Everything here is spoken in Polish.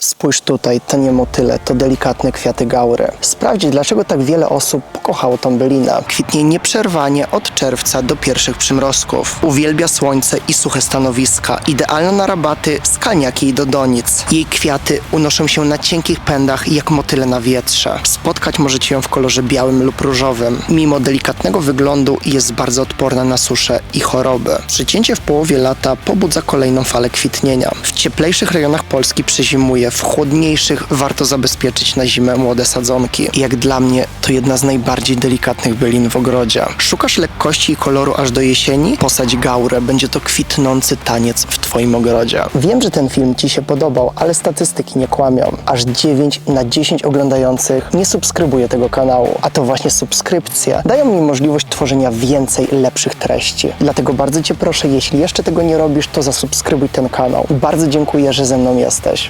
Spójrz tutaj, to nie motyle, to delikatne kwiaty gaury. Sprawdź, dlaczego tak wiele osób pokochało tą bylinę. Kwitnie nieprzerwanie od czerwca do pierwszych przymrozków. Uwielbia słońce i suche stanowiska. Idealna na rabaty, skalniaki i dodonic. Jej kwiaty unoszą się na cienkich pędach jak motyle na wietrze. Spotkać możecie ją w kolorze białym lub różowym. Mimo delikatnego wyglądu jest bardzo odporna na suszę i choroby. Przycięcie w połowie lata pobudza kolejną falę kwitnienia. W cieplejszych rejonach Polski przezimuje, w chłodniejszych warto zabezpieczyć na zimę młode sadzonki. Jak dla mnie to jedna z najbardziej delikatnych bylin w ogrodzie. Szukasz lekkości i koloru aż do jesieni? Posadź gaurę, będzie to kwitnący taniec w Twoim ogrodzie. Wiem, że ten film Ci się podobał, ale statystyki nie kłamią. Aż 9 na 10 oglądających nie subskrybuje tego kanału, a to właśnie subskrypcje dają mi możliwość tworzenia więcej lepszych treści. Dlatego bardzo Cię proszę, jeśli jeszcze tego nie robisz, to zasubskrybuj ten kanał. Bardzo dziękuję, że ze mną jesteś.